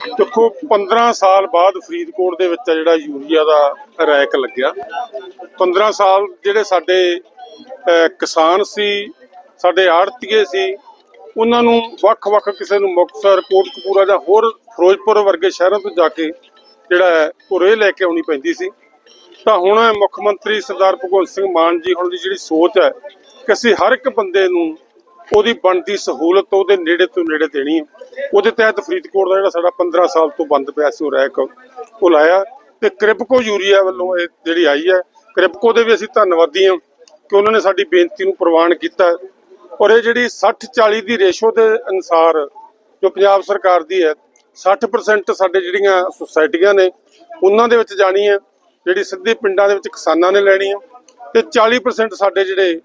ਦੇਖੋ 15 ਸਾਲ ਬਾਅਦ ਫਰੀਦਕੋਟ ਦੇ ਵਿੱਚ ਆ ਜਿਹੜਾ ਯੂਰੀਆ ਦਾ ਰੈਕ ਲੱਗਿਆ। 15 ਸਾਲ ਜਿਹੜੇ ਸਾਡੇ ਕਿਸਾਨ ਸੀ, ਸਾਡੇ ਆੜਤੀਏ ਸੀ, ਉਹਨਾਂ ਨੂੰ ਵੱਖ-ਵੱਖ ਕਿਸੇ ਨੂੰ ਮੁਕਤਸਰ, ਕੋਟਕਪੂਰਾ ਜਾਂ ਹੋਰ ਫਿਰੋਜ਼ਪੁਰ ਵਰਗੇ ਸ਼ਹਿਰਾਂ ਤੋਂ ਜਾ ਕੇ ਜਿਹੜਾ ਹੈ, ਉਹ ਰੇਹ ਲੈ ਕੇ ਆਉਣੀ ਪੈਂਦੀ ਸੀ। ਤਾਂ ਹੁਣ ਮੁੱਖ ਮੰਤਰੀ ਸਰਦਾਰ ਭਗਵੰਤ ਸਿੰਘ ਮਾਨ ਜੀ, ਹੁਣ ਦੀ ਜਿਹੜੀ ਸੋਚ ਹੈ ਕਿ ਅਸੀਂ ਹਰ ਇੱਕ ਬੰਦੇ ਨੂੰ ਉਹਦੀ ਬਣਦੀ ਸਹੂਲਤ ਉਹਦੇ ਨੇੜੇ ਤੋਂ ਨੇੜੇ ਦੇਣੀ ਹੈ। ਉਹਦੇ ਤਹਿਤ ਫਰੀਦਕੋਟ ਦਾ ਜਿਹੜਾ ਸਾਡਾ 15 ਸਾਲ ਤੋਂ ਬੰਦ ਪਿਆ ਸੀ, ਉਹ ਰੈਕ ਉਹ ਲਾਇਆ। ਤੇ ਕ੍ਰਿਪਕੋ ਯੂਰੀਆ ਵੱਲੋਂ ਇਹ ਜਿਹੜੀ ਆਈ ਹੈ, ਕ੍ਰਿਪਕੋ ਦੇ ਵੀ ਅਸੀਂ ਧੰਨਵਾਦੀ ਹਾਂ ਕਿ ਉਹਨਾਂ ਨੇ ਸਾਡੀ ਬੇਨਤੀ ਨੂੰ ਪ੍ਰਵਾਨ ਕੀਤਾ। ਔਰ ਇਹ ਜਿਹੜੀ 60 40 ਦੀ ਰੇਸ਼ੋ ਦੇ ਅਨੁਸਾਰ ਜੋ ਪੰਜਾਬ ਸਰਕਾਰ ਦੀ ਹੈ 60% ਸਾਡੇ ਜਿਹੜੀਆਂ ਸੁਸਾਇਟੀਆਂ ਨੇ, ਉਹਨਾਂ ਦੇ ਵਿੱਚ ਜਾਣੀ ਹੈ, ਜਿਹੜੀ ਸਿੱਧੇ ਪਿੰਡਾਂ ਦੇ ਵਿੱਚ ਕਿਸਾਨਾਂ ਨੇ ਲੈਣੀ ਹੈ। ਤੇ 40% ਸਾਡੇ ਜਿਹੜੇ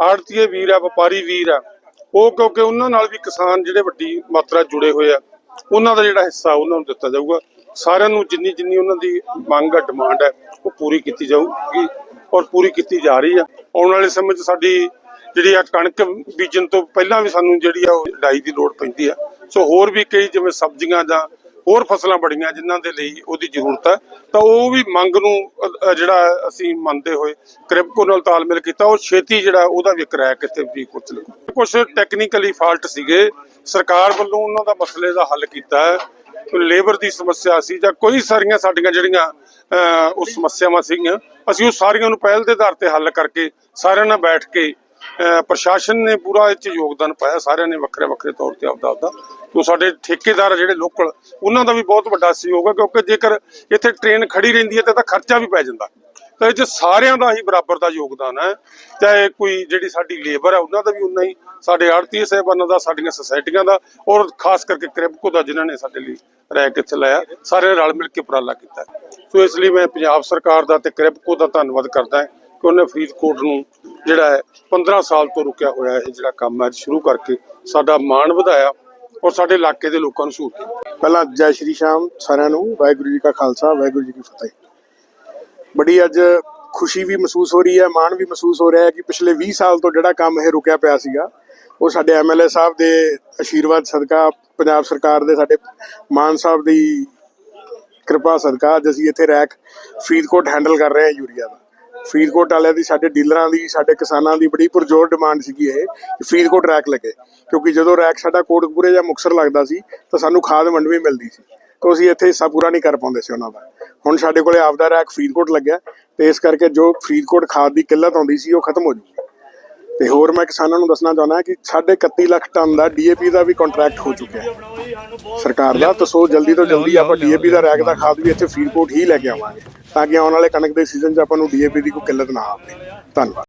ਆੜਤੀਏ ਵੀਰ ਆ, ਵਪਾਰੀ ਵੀਰ ਆ ਉਹ ਕਿਉਂਕਿ ਉਹਨਾਂ ਨਾਲ ਵੀ ਕਿਸਾਨ ਜਿਹੜੇ ਵੱਡੀ ਮਾਤਰਾ ਜੁੜੇ ਹੋਏ ਆ, ਉਹਨਾਂ ਦਾ ਜਿਹੜਾ ਹਿੱਸਾ ਉਹਨਾਂ ਨੂੰ ਦਿੱਤਾ ਜਾਊਗਾ। ਸਾਰਿਆਂ ਨੂੰ ਜਿੰਨੀ ਜਿੰਨੀ ਉਹਨਾਂ ਦੀ ਮੰਗ ਹੈ ਡਿਮਾਂਡ ਹੈ ਉਹ ਪੂਰੀ ਕੀਤੀ ਜਾਊਗੀ ਔਰ ਪੂਰੀ ਕੀਤੀ ਜਾ ਰਹੀ ਆ। ਆਉਣ ਵਾਲੇ ਸਮੇਂ 'ਚ ਸਾਡੀ ਜਿਹੜੀ ਆ ਕਣਕ ਬੀਜਣ ਤੋਂ ਪਹਿਲਾਂ ਵੀ ਸਾਨੂੰ ਜਿਹੜੀ ਆ ਉਹ ਡਾਈ ਦੀ ਲੋੜ ਪੈਂਦੀ ਆ। ਸੋ ਹੋਰ ਵੀ ਕਈ ਜਿਵੇਂ ਸਬਜ਼ੀਆਂ ਜਾਂ ਹੋਰ ਫਸਲਾਂ ਬੜੀਆਂ ਜਿਨ੍ਹਾਂ ਦੇ ਲਈ ਉਹਦੀ ਜ਼ਰੂਰਤ ਹੈ। ਤਾਂ ਉਹ ਵੀ ਮੰਗ ਨੂੰ ਜਿਹੜਾ ਅਸੀਂ ਮੰਨਦੇ ਹੋਏ ਕ੍ਰਿਪਕੋ ਨਾਲ ਤਾਲਮੇਲ ਕੀਤਾ ਉਹ ਛੇਤੀ ਜਿਹੜਾ ਉਹਦਾ ਵੀ ਕਿਰਾਇਆ ਕਿਤੇ ਵੀ ਕੁਝ ਲੱਗੂ ਕੁਝ ਟੈਕਨੀਕਲੀ ਫਾਲਟ ਸੀਗੇ। ਸਰਕਾਰ ਵੱਲੋਂ ਉਹਨਾਂ ਦਾ ਮਸਲੇ ਦਾ ਹੱਲ ਕੀਤਾ ਹੈ। ਲੇਬਰ ਦੀ ਸਮੱਸਿਆ ਸੀ ਜਾਂ ਕੋਈ ਸਾਰੀਆਂ ਸਾਡੀਆਂ ਜਿਹੜੀਆਂ ਉਹ ਸਮੱਸਿਆਵਾਂ ਸੀਗੀਆਂ ਅਸੀਂ ਉਹ ਸਾਰੀਆਂ ਨੂੰ ਪਹਿਲ ਦੇ ਆਧਾਰ ਤੇ ਹੱਲ ਕਰਕੇ ਸਾਰਿਆਂ ਨਾਲ ਬੈਠ ਕੇ ਅ, ਪ੍ਰਸ਼ਾਸਨ ਨੇ ਪੂਰਾ ਇਹ ਚ ਯੋਗਦਾਨ ਪਾਇਆ। ਸਾਰਿਆਂ ਨੇ ਵੱਖਰੇ ਵੱਖਰੇ ਤੌਰ ਤੇ ਆਪਦਾ ਆਪਦਾ ਤੋਂ ਸਾਡੇ ਠੇਕੇਦਾਰ ਜਿਹੜੇ ਲੋਕਲ, ਉਹਨਾਂ ਦਾ ਵੀ ਬਹੁਤ ਵੱਡਾ ਸਹਿਯੋਗ ਹੈ, ਕਿਉਂਕਿ ਜੇਕਰ ਇੱਥੇ ਟ੍ਰੇਨ ਖੜੀ ਰਹਿੰਦੀ ਹੈ ਤਾਂ ਇਹਦਾ ਖਰਚਾ ਵੀ ਪੈ ਜਾਂਦਾ। ਤਾਂ ਇਹ ਚ ਸਾਰਿਆਂ ਦਾ ਹੀ ਬਰਾਬਰ ਦਾ ਯੋਗਦਾਨ ਹੈ, ਚਾਹੇ ਕੋਈ ਜਿਹੜੀ ਸਾਡੀ ਲੇਬਰ ਹੈ ਉਹਨਾਂ ਦਾ ਵੀ ਉਨਾ ਹੀ, ਸਾਡੇ ਆੜਤੀ ਸਹਿਬਾਨਾਂ ਦਾ, ਸਾਡੀਆਂ ਸੁਸਾਇਟੀਆਂ ਦਾ, ਔਰ ਖਾਸ ਕਰਕੇ ਕ੍ਰਿਪਕੋ ਦਾ, ਜਿਨ੍ਹਾਂ ਨੇ ਸਾਡੇ ਲਈ ਰੈਕ ਇੱਥੇ ਲਾਇਆ, ਸਾਰਿਆਂ ਨੇ ਰਲ ਮਿਲ ਕੇ ਉਪਰਾਲਾ ਕੀਤਾ। ਸੋ ਇਸ ਲਈ ਮੈਂ ਪੰਜਾਬ ਸਰਕਾਰ ਦਾ ਤੇ ਕ੍ਰਿਪਕੋ ਦਾ ਧੰਨਵਾਦ ਕਰਦਾ ਕਿ ਉਹਨੇ ਫਰੀਦਕੋਟ ਨੂੰ ਜਿਹੜਾ ਹੈ 15 ਸਾਲ ਤੋਂ ਰੁਕਿਆ ਹੋਇਆ ਇਹ ਜਿਹੜਾ ਕੰਮ ਹੈ ਸ਼ੁਰੂ ਕਰਕੇ ਸਾਡਾ ਮਾਣ ਵਧਾਇਆ। ਔਰ ਸਾਡੇ ਇਲਾਕੇ ਦੇ ਲੋਕਾਂ ਨੂੰ ਸਹੂਲਤ ਦਿੱਤੀ। ਪਹਿਲਾਂ ਜੈ ਸ਼੍ਰੀ ਸ਼ਾਮ ਸਾਰਿਆਂ ਨੂੰ ਵਾਹਿਗੁਰੂ ਜੀ ਕਾ ਖਾਲਸਾ, ਵਾਹਿਗੁਰੂ ਜੀ ਕੀ ਫਤਿਹ। ਬੜੀ ਅੱਜ ਖੁਸ਼ੀ ਵੀ ਮਹਿਸੂਸ ਹੋ ਰਹੀ ਹੈ, ਮਾਣ ਵੀ ਮਹਿਸੂਸ ਹੋ ਰਿਹਾ ਹੈ ਕਿ ਪਿਛਲੇ 20 ਸਾਲ ਤੋਂ ਜਿਹੜਾ ਕੰਮ ਇਹ ਰੁਕਿਆ ਪਿਆ ਸੀਗਾ, ਉਹ ਸਾਡੇ ਐਮਐਲਏ ਸਾਹਿਬ ਦੇ ਆਸ਼ੀਰਵਾਦ ਸਦਕਾ, ਪੰਜਾਬ ਸਰਕਾਰ ਦੇ ਸਾਡੇ ਮਾਨ ਸਾਹਿਬ ਦੀ ਕਿਰਪਾ ਸਦਕਾ ਅੱਜ ਅਸੀਂ ਇੱਥੇ ਰੈਕ ਫਰੀਦਕੋਟ ਹੈਂਡਲ ਕਰ ਰਹੇ ਹਾਂ ਯੂਰੀਆ ਦਾ। ਫਰੀਦਕੋਟ ਵਾਲਿਆਂ ਦੀ, ਸਾਡੇ ਡੀਲਰਾਂ ਦੀ, ਸਾਡੇ ਕਿਸਾਨਾਂ ਦੀ ਬੜੀ ਪੁਰਜੋਰ ਡਿਮਾਂਡ ਸੀਗੀ ਇਹ ਕਿ ਫਰੀਦਕੋਟ ਰੈਕ ਲੱਗੇ। ਕਿਉਂਕਿ ਜਦੋਂ ਰੈਕ ਸਾਡਾ ਕੋਟਕਪੂਰੇ ਜਾਂ ਮੁਕਸਰ ਲੱਗਦਾ ਸੀ, ਤਾਂ ਸਾਨੂੰ ਖਾਦ ਵੰਡ ਵੀ ਮਿਲਦੀ ਸੀ। ਤਾਂ ਅਸੀਂ ਇੱਥੇ ਹਿੱਸਾ ਪੂਰਾ ਨਹੀਂ ਕਰ ਪਾਉਂਦੇ ਸੀ ਉਹਨਾਂ ਦਾ। ਹੁਣ ਸਾਡੇ ਕੋਲੇ ਆਪਦਾ ਰੈਕ ਫਰੀਦਕੋਟ ਲੱਗਿਆ, ਤੇ ਇਸ ਕਰਕੇ ਜੋ ਫਰੀਦਕੋਟ ਖਾਦ ਦੀ ਕਿੱਲਤ ਆਉਂਦੀ ਸੀ, ਉਹ ਖਤਮ ਹੋ ਜੂਗੀ। ਤੇ ਹੋਰ ਮੈਂ ਕਿਸਾਨਾਂ ਨੂੰ ਦੱਸਣਾ ਚਾਹੁੰਦਾ ਕਿ ਸਾਢੇ 31 ਲੱਖ ਟਨ ਦਾ ਡੀਏਪੀ ਦਾ ਵੀ ਕੰਟਰੈਕਟ ਹੋ ਚੁੱਕਿਆ ਹੈ। ਸਰਕਾਰ ਦਾ, ਤਾਂ ਸੋ ਜਲਦੀ ਤੋਂ ਜਲਦੀ ਆਪਾਂ ਡੀਏਪੀ ਦਾ ਰੈਕ ਦਾ ਖਾਦ ਵੀ ਇੱਥੇ ਫਰੀਦਕੋਟ ਹੀ ਲੈ ਕੇ ਆਵਾਂਗੇ। ਤਾਂ ਕਿ ਆਉਣ ਵਾਲੇ ਕਣਕ ਦੇ ਸੀਜ਼ਨ 'ਚ ਆਪਾਂ ਨੂੰ ਡੀਏਪੀ ਦੀ ਕੋਈ ਕਿੱਲਤ ਨਾ ਆਵੇ। ਧੰਨਵਾਦ।